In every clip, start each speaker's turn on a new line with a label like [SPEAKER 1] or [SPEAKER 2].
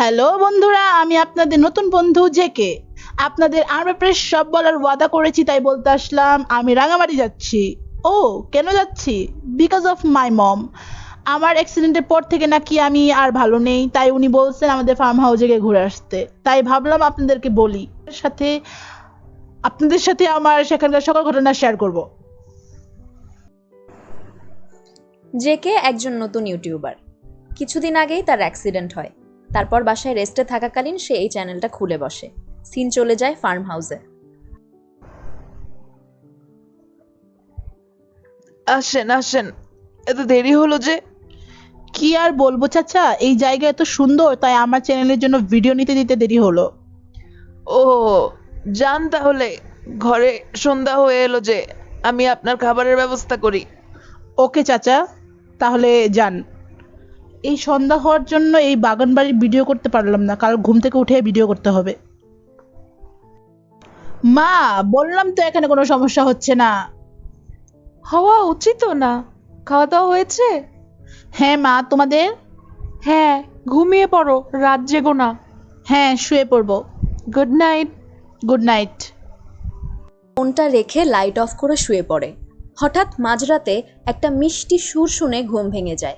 [SPEAKER 1] Hello বন্ধুরা, আমি আপনাদের নতুন বন্ধু জেকে। আপনাদের আর ব্যাপারে সব বলার ওয়াদা করেছি, তাই বলতে আসলাম, আমি রাঙামাটি যাচ্ছি। ও, কেন যাচ্ছি? বিকজ অফ মাই মম আমার অ্যাক্সিডেন্টের পর থেকে নাকি আমি আর ভালো নেই, তাই উনি বলছেন আমাদের ফার্ম হাউসে গিয়ে ঘুরে আসতে। তাই ভাবলাম আপনাদেরকে বলি সাথে, আপনাদের সাথে আমার সেখানকার সকল ঘটনা শেয়ার করব।
[SPEAKER 2] জেকে একজন নতুন ইউটিউবার কিছুদিন আগেই তার অ্যাক্সিডেন্ট হয়। তারপর বাসায় রেস্টে থাকাকালীন সে এই চ্যানেলটা খুলে বসে। সিন চলে যায় ফার্ম হাউসে
[SPEAKER 3] আসেন আসেন। এত দেরি হলো যে
[SPEAKER 1] কি আর বলব চাচা? এই জায়গা এত সুন্দর তাই আমার চ্যানেলের জন্য ভিডিও নিতে দিতে দেরি হলো।
[SPEAKER 3] ও যান তাহলে। ঘরে সন্ধ্যা হয়ে এলো যে আমি আপনার খাবারের ব্যবস্থা করি।
[SPEAKER 1] ওকে চাচা তাহলে যান। এই সন্ধ্যা হওয়ার জন্য এই বাগান বাড়ির ভিডিও করতে পারলাম না। কাল ঘুম থেকে উঠে ভিডিও করতে হবে। মা বললাম তো এখানে কোনো সমস্যা হচ্ছে না।
[SPEAKER 3] হওয়া উচিত না। খাওয়া দাওয়া হয়েছে?
[SPEAKER 1] হ্যাঁ মা তোমাদের?
[SPEAKER 3] হ্যাঁ ঘুমিয়ে পড়ো রাত জেগো না।
[SPEAKER 1] হ্যাঁ শুয়ে পড়ব।
[SPEAKER 3] গুড নাইট
[SPEAKER 1] গুড নাইট
[SPEAKER 2] ফোনটা রেখে লাইট অফ করে শুয়ে পড়ে। হঠাৎ মাঝরাতে একটা মিষ্টি সুর শুনে ঘুম ভেঙে যায়।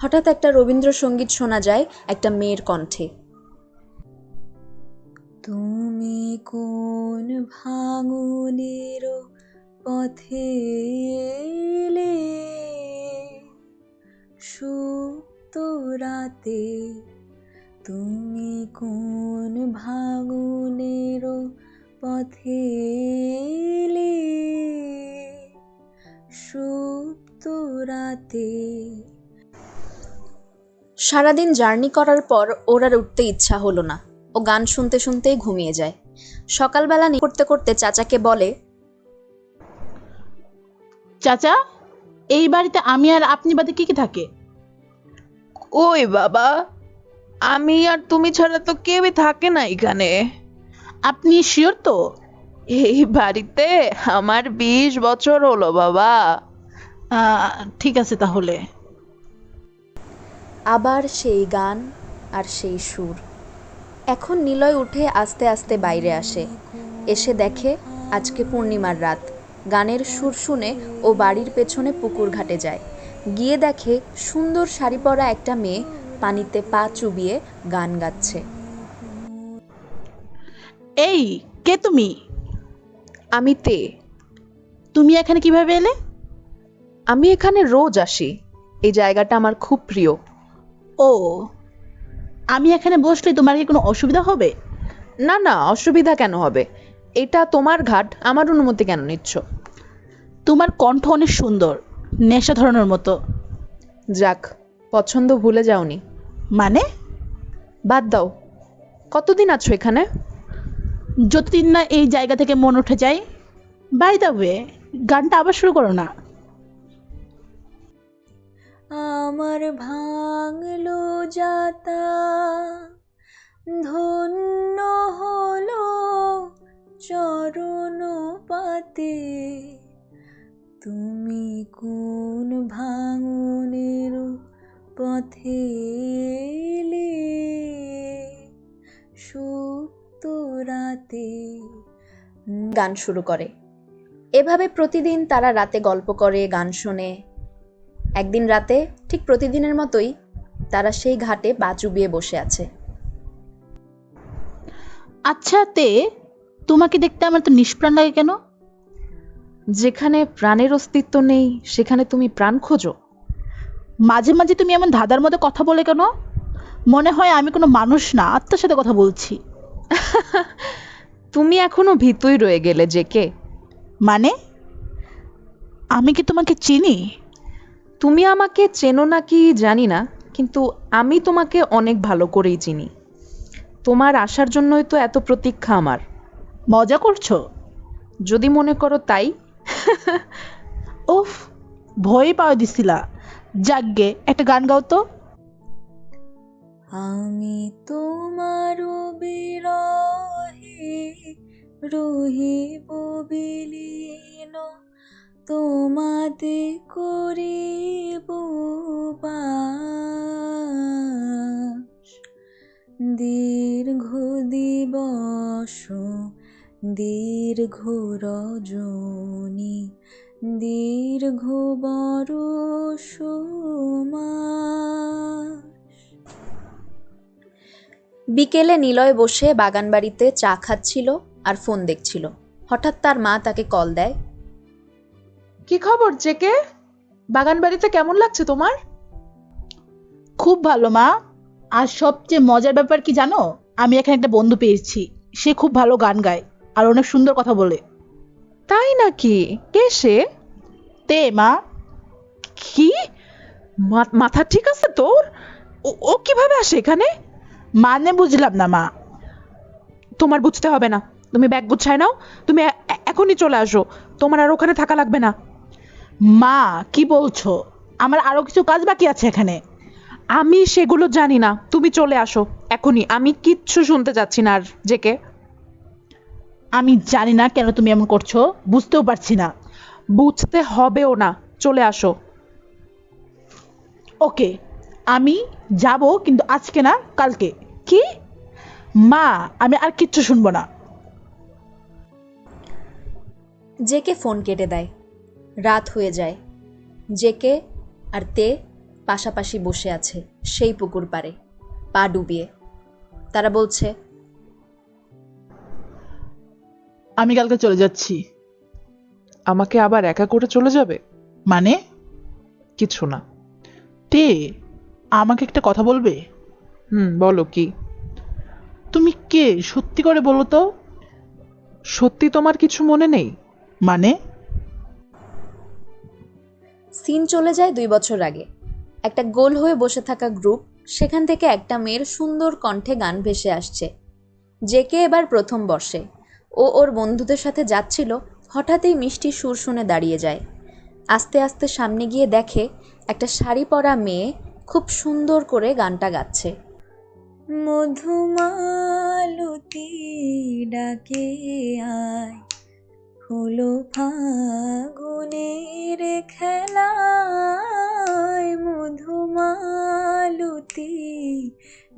[SPEAKER 2] হঠাৎ একটা রবীন্দ্রসঙ্গীত শোনা যায় একটা মেয়ের কণ্ঠে। তুমি কোন ভাঙনের পথে এলে? রাতে তুমি কোন ভাঙনের পথে এলে? সুপ্ত রাতে সারাদিন জার্নি করার পর ওর আর উঠতে ইচ্ছা হলো না। ও গান শুনতে শুনতেই ঘুমিয়ে যায়। সকালবেলা করতে করতে চাচাকে বলে
[SPEAKER 1] চাচা এই বাড়িতে আমি আর আপনি বাদে কি কি থাকে?
[SPEAKER 3] ওই বাবা আমি আর তুমি ছাড়া তো কেউই থাকে না এখানে।
[SPEAKER 1] আপনি শিওর তো?
[SPEAKER 3] এই বাড়িতে আমার বিশ বছর হলো বাবা।
[SPEAKER 1] আহ, ঠিক আছে তাহলে।
[SPEAKER 2] আবার সেই গান আর সেই সুর। এখন নিলয় উঠে আস্তে আস্তে বাইরে আসে। এসে দেখে আজকে পূর্ণিমার রাত। গানের সুর শুনে ও বাড়ির পেছনে পুকুর ঘাটে যায়। গিয়ে দেখে সুন্দর শাড়ি পরা একটা মেয়ে পানিতে পা চুবিয়ে গান গাচ্ছে।
[SPEAKER 1] এই, কে তুমি?
[SPEAKER 3] আমি তে।
[SPEAKER 1] তুমি এখানে কীভাবে এলে?
[SPEAKER 3] আমি এখানে রোজ আসি। এই জায়গাটা আমার খুব প্রিয়।
[SPEAKER 1] ও আমি এখানে বসলে তোমার কি কোনো অসুবিধা হবে?
[SPEAKER 3] না না অসুবিধা কেন হবে? এটা তোমার ঘাট আমার অনুমতি কেন নিচ্ছ?
[SPEAKER 1] তোমার কণ্ঠ অনেক সুন্দর নেশা ধরানোর মতো।
[SPEAKER 3] যাক পছন্দ ভুলে যাওনি।
[SPEAKER 1] মানে?
[SPEAKER 3] বাদ দাও। কতদিন আছো এখানে?
[SPEAKER 1] যতদিন না এই জায়গা থেকে মন উঠে যায়। বাই দা ওয়ে গানটা আবার শুরু করো না।
[SPEAKER 2] আমার ভাঙলো যাতা, ধন্য হলো চরণ পাতে তুমি কোন ভাঙনের পথে এলে? রাতে গান শুরু করে। এভাবে প্রতিদিন তারা রাতে গল্প করে, গান শোনে। একদিন রাতে ঠিক প্রতিদিনের মতোই তারা সেই ঘাটে পা চুবিয়ে বসে আছে।
[SPEAKER 1] আচ্ছা তে তোমাকে দেখতে আমার তো নিষ্প্রাণ লাগে কেন?
[SPEAKER 3] যেখানে প্রাণের অস্তিত্ব নেই সেখানে তুমি প্রাণ খোঁজো।
[SPEAKER 1] মাঝে মাঝে তুমি এমন ধাঁধার মতো কথা বলে কেন? মনে হয় আমি কোনো মানুষ না আত্মার সাথে কথা বলছি।
[SPEAKER 3] তুমি এখনও ভীতুই রয়ে গেলে যে কে?
[SPEAKER 1] মানে? আমি কি তোমাকে চিনি?
[SPEAKER 3] তুমি আমাকে চেনো নাকি জানি না কিন্তু আমি তোমাকে অনেক ভালো করেই চিনি। তোমার আসার জন্যই তো এত প্রতীক্ষা আমার।
[SPEAKER 1] মজা করছ?
[SPEAKER 3] যদি মনে করো তাই।
[SPEAKER 1] উফ ভয় পাওয়া দিছিলা। যাকগে একটা গান গাও তো।
[SPEAKER 2] আমি তোমার বিরহে রহিব বিলীন তোমাতে করিব দীর্ঘ দিবস, দীর্ঘ রজনী, দীর্ঘ বরষ বিকেলে নিলয় বসে বাগানবাড়িতে চা খাচ্ছিল আর ফোন দেখছিল। হঠাৎ তার মা তাকে কল দেয়।
[SPEAKER 3] কি খবর জেকে? বাগান বাড়িতে কেমন লাগছে তোমার?
[SPEAKER 1] খুব ভালো মা। আর সবচেয়ে মজার ব্যাপার কি জানো? আমি এখানে একটা বন্ধু পেয়েছি। সে খুব ভালো গান গায় আর অনেক সুন্দর কথা বলে।
[SPEAKER 3] তাই নাকি? কে সে?
[SPEAKER 1] তে মা।
[SPEAKER 3] কি? মাথা ঠিক আছে তোর? ও- কীভাবে আসে এখানে?
[SPEAKER 1] মানে বুঝলাম না মা।
[SPEAKER 3] তোমার বুঝতে হবে না। তুমি ব্যাগ গুছায় নাও। তুমি এখনই চলে আসো। তোমার আর ওখানে থাকা লাগবে না।
[SPEAKER 1] মা কি বলছো? আমার আরও কিছু কাজ বাকি আছে এখানে।
[SPEAKER 3] আমি সেগুলো জানি না। তুমি চলে আসো। এখনই। আমি কিচ্ছু শুনতে চাচ্ছি না আর জেকে।
[SPEAKER 1] আমি জানি না কেন তুমি এমন করছ। বুঝতেও পারছি না।
[SPEAKER 3] বুঝতে হবেও না। চলে আসো।
[SPEAKER 1] ওকে। আমি যাব কিন্তু আজকে না কালকে।
[SPEAKER 3] কি?
[SPEAKER 1] মা আমি আর কিচ্ছু শুনব না।
[SPEAKER 2] জেকে ফোন কেটে দেয়। রাত হয়ে যায়। জেকে আর তে পাশাপাশি বসে আছে সেই পুকুর পাড়ে, পা ডুবিয়ে। তারা বলছে,
[SPEAKER 1] আমি কালকে চলে যাচ্ছি।
[SPEAKER 3] আমাকে আবার একা করে চলে যাবে?
[SPEAKER 1] মানে?
[SPEAKER 3] কিছু না।
[SPEAKER 1] তে, আমাকে একটা কথা বলবে?
[SPEAKER 3] হুম, বলো কি?
[SPEAKER 1] তুমি কে? সত্যি করে বলো তো।
[SPEAKER 3] সত্যি তোমার কিছু মনে নেই?
[SPEAKER 1] মানে?
[SPEAKER 2] সিন চলে যায় দুই বছর আগে। একটা গোল হয়ে বসে থাকা গ্রুপ, সেখান থেকে একটা মেয়ের সুন্দর কণ্ঠে গান ভেসে আসছে। জেকে এবার প্রথম বর্ষে। ও ওর বন্ধুদের সাথে যাচ্ছিল, হঠাৎই মিষ্টি সুর শুনে দাঁড়িয়ে যায়। আস্তে আস্তে সামনে গিয়ে দেখে একটা শাড়ি পরা মেয়ে খুব সুন্দর করে গানটা গাচ্ছে। মধুমালতি ডাকে আয় হলো ফাগুনের খেলায় মধুমালতি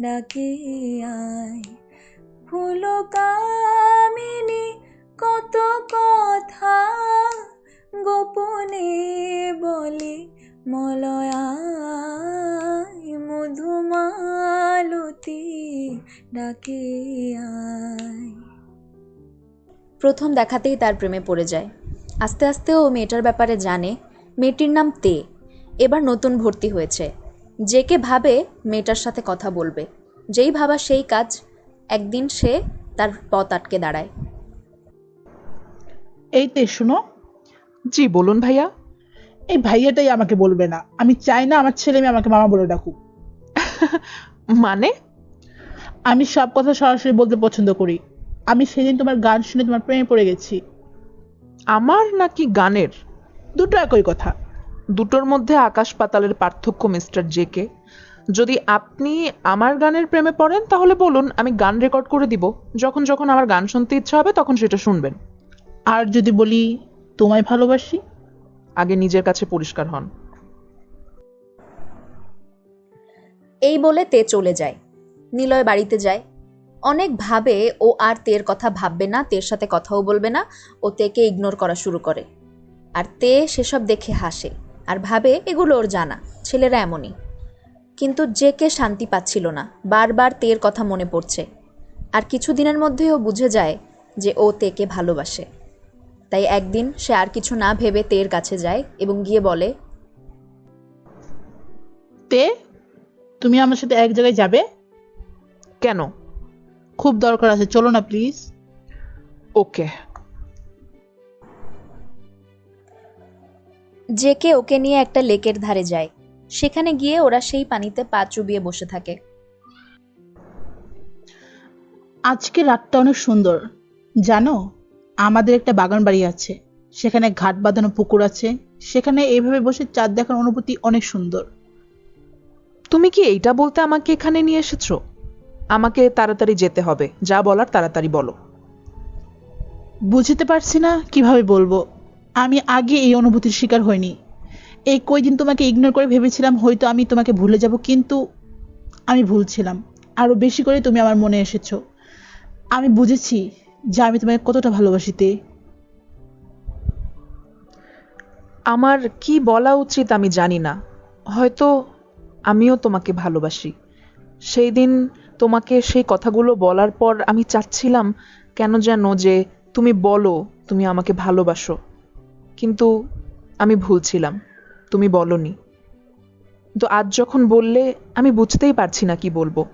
[SPEAKER 2] ডাকে আয়। ফুল কামিনী, কত কথা গোপনে বলে, মলয়ায় মধুমালতি ডাকে আয়। প্রথম দেখাতেই তার প্রেমে পড়ে যায়। আস্তে আস্তে ও মেয়েটার ব্যাপারে জানে মেয়েটির নাম তে। এবার নতুন ভর্তি হয়েছে। জেকে ভাবে মেয়েটার সাথে কথা বলবে। যেই ভাবা সেই কাজ একদিন সে তার পথ আটকে দাঁড়ায়।
[SPEAKER 1] এই তে শুনো।
[SPEAKER 3] জি বলুন ভাইয়া।
[SPEAKER 1] এই ভাইয়াটাই আমাকে বলবে না। আমি চাই না আমার ছেলে মেয়ে আমাকে মামা বলে ডাকুক।
[SPEAKER 3] মানে?
[SPEAKER 1] আমি সব কথা সরাসরি বলতে পছন্দ করি। আমি সেদিন তোমার গান শুনে তোমার প্রেমে পড়ে গেছি।
[SPEAKER 3] আমার নাকি গানের?
[SPEAKER 1] দুটো একই কথা।
[SPEAKER 3] দুটোর মধ্যে আকাশ পাতালের পার্থক্য মিস্টার জেকে। যদি আপনি আমার গানের প্রেমে পড়েন তাহলে বলুন আমি গান রেকর্ড করে দিব। যখন যখন আমার গান শুনতে ইচ্ছা হবে তখন সেটা শুনবেন।
[SPEAKER 1] আর যদি বলি তোমায় ভালোবাসি?
[SPEAKER 3] আগে নিজের কাছে পরিষ্কার হন।
[SPEAKER 2] এই বলে তে চলে যায়। নিলয় বাড়িতে যায়। অনেক ভাবে ও আর তের কথা ভাববে না তের সাথে কথাও বলবে না, ও তেকে ইগনোর করা শুরু করে। আর তে সেসব দেখে হাসে আর ভাবে, এগুলো ওর জানা, ছেলেরা এমনই। কিন্তু যে কে শান্তি পাচ্ছিল না, বারবার তের কথা মনে পড়ছে। আর কিছুদিনের মধ্যেই ও বুঝে যায় যে ও তেকে ভালোবাসে। তাই একদিন সে আর কিছু না ভেবে তের কাছে যায় এবং গিয়ে বলে,
[SPEAKER 1] তে, তুমি আমার সাথে এক জায়গায় যাবে?
[SPEAKER 3] কেন?
[SPEAKER 1] খুব দরকার আছে চলো না প্লিজ
[SPEAKER 3] ওকে
[SPEAKER 2] জেকে ওকে নিয়ে একটা লেকের ধারে যায়। সেখানে গিয়ে ওরা সেই পানিতে পা চুবিয়ে বসে থাকে।
[SPEAKER 1] আজকে রাতটা অনেক সুন্দর। জানো আমাদের একটা বাগান বাড়ি আছে। সেখানে ঘাট বাঁধানো পুকুর আছে। সেখানে এইভাবে বসে চাঁদ দেখার অনুভূতি অনেক সুন্দর।
[SPEAKER 3] তুমি কি এইটা বলতে আমাকে এখানে নিয়ে এসেছ? আমাকে তাড়াতাড়ি যেতে হবে। যা বলার তাড়াতাড়ি বলো।
[SPEAKER 1] বুঝতে পারছি না কীভাবে বলব। আমি আগে এই অনুভূতির শিকার হইনি। এই কয়দিন তোমাকে ইগনোর করে ভেবেছিলাম হয়তো আমি তোমাকে ভুলে যাব কিন্তু আমি ভুলছিলাম আরও বেশি করে তুমি আমার মনে এসেছ। আমি বুঝেছি যে আমি তোমাকে কতটা ভালোবাসিতে
[SPEAKER 3] আমার কি বলা উচিত আমি জানি না। হয়তো আমিও তোমাকে ভালোবাসি। সেই দিন তোমাকে সেই কথাগুলো বলার পর আমি চাচ্ছিলাম কেন যেন যে তুমি বলো তুমি আমাকে ভালোবাসো। কিন্তু আমি ভুলছিলাম তুমি বলনি। তো আজ যখন বললে আমি বুঝতেই পারছি না কি বলব।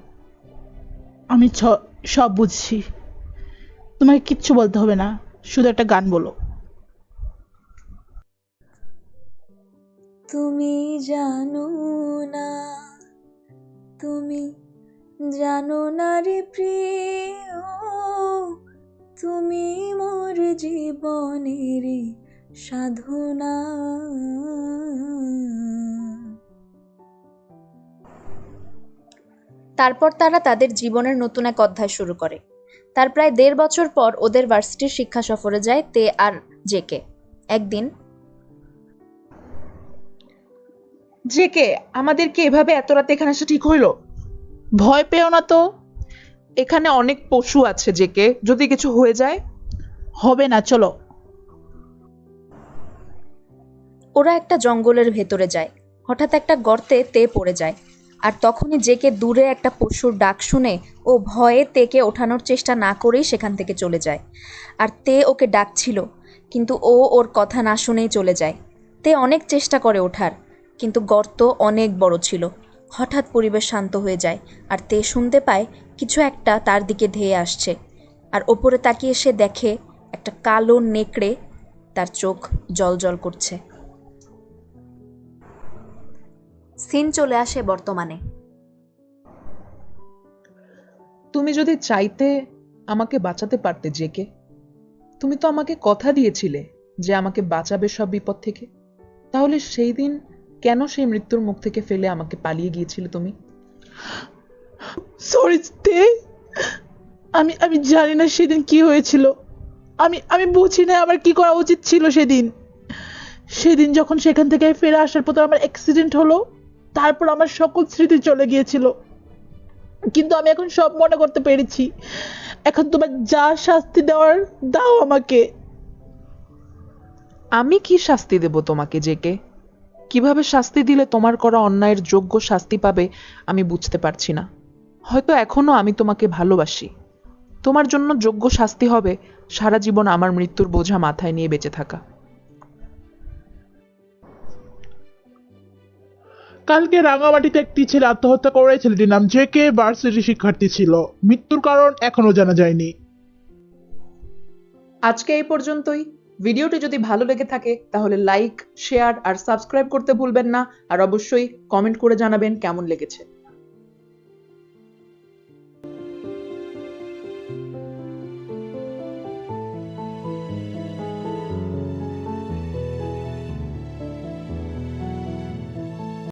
[SPEAKER 1] আমি ছ- সব বুঝছি। তোমাকে কিচ্ছু বলতে হবে না শুধু একটা গান বলো।
[SPEAKER 2] তুমি জানো না তুমি জানো না রে প্রিয়, তুমি মোর জীবনের সাধনা। তারপর তারা তাদের জীবনের নতুন এক অধ্যায় শুরু করে। তার প্রায় দেড় বছর পর ওদের ভার্সিটির শিক্ষা সফরে যায় তে আর জেকে একদিন
[SPEAKER 3] যে কে আমাদেরকে এভাবে এত রাতে এখানে আসা ঠিক হইল?
[SPEAKER 1] ভয় পেও না তো।
[SPEAKER 3] এখানে অনেক পশু আছে যে কে যদি কিছু হয়ে যায়,
[SPEAKER 1] হবে না, চলো।
[SPEAKER 2] ওরা একটা জঙ্গলের ভেতরে যায়। হঠাৎ একটা গর্তে তে পড়ে যায়। আর তখনই জেকে দূরে একটা পশুর ডাক শুনে ও ভয়ে তেকে ওঠানোর চেষ্টা না করেই সেখান থেকে চলে যায়। আর তে ওকে ডাকছিল, কিন্তু ও ওর কথা না শুনেই চলে যায়। তে অনেক চেষ্টা করে ওঠার, কিন্তু গর্ত অনেক বড় ছিল। হঠাৎ পরিবেশ শান্ত হয়ে যায় আর তে শুনতে পায় কিছু একটা তার দিকে ধেয়ে আসছে। আর ওপরে তাকিয়ে সে দেখে একটা কালো নেকড়ে তার চোখ জল করছে। সিন চলে আসে বর্তমানে।
[SPEAKER 3] তুমি যদি চাইতে আমাকে বাঁচাতে পারতে জেকে তুমি তো আমাকে কথা দিয়েছিলে যে আমাকে বাঁচাবে সব বিপদ থেকে। তাহলে সেই দিন কেন সেই মৃত্যুর মুখ থেকে ফেলে আমাকে পালিয়ে গিয়েছিলে তুমি?
[SPEAKER 1] সরি আমি আমি জানি না সেদিন কি হয়েছিল। আমি আমি বুঝি না আমার কি করা উচিত ছিল সেদিন। সেদিন যখন সেখান থেকে ফিরে আসার পর আমার অ্যাক্সিডেন্ট হলো, তারপর আমার সকল স্মৃতি চলে গিয়েছিল। কিন্তু আমি এখন সব মনে করতে পেরেছি। এখন তোমার যা শাস্তি দেওয়ার, দাও আমাকে।
[SPEAKER 3] আমি কি শাস্তি দেব তোমাকে, জেকে? কীভাবে শাস্তি দিলে তোমার করা অন্যায়ের যোগ্য শাস্তি পাবে আমি বুঝতে পারছি না। হয়তো এখনও আমি তোমাকে ভালোবাসি। তোমার জন্য যোগ্য শাস্তি হবে সারা জীবন আমার মৃত্যুর বোঝা মাথায় নিয়ে বেঁচে থাকা।
[SPEAKER 4] কালকে রাঙামাটিতে একটি ছেলে আত্মহত্যা করে ছেলেটির নাম জে কে ভার্সিটি শিক্ষার্থী ছিল। মৃত্যুর কারণ এখনও জানা যায়নি।
[SPEAKER 3] আজকে এই পর্যন্তই। ভিডিওটি যদি ভালো লেগে থাকে, তাহলে লাইক শেয়ার আর সাবস্ক্রাইব করতে ভুলবেন না। আর অবশ্যই কমেন্ট করে জানাবেন কেমন লেগেছে।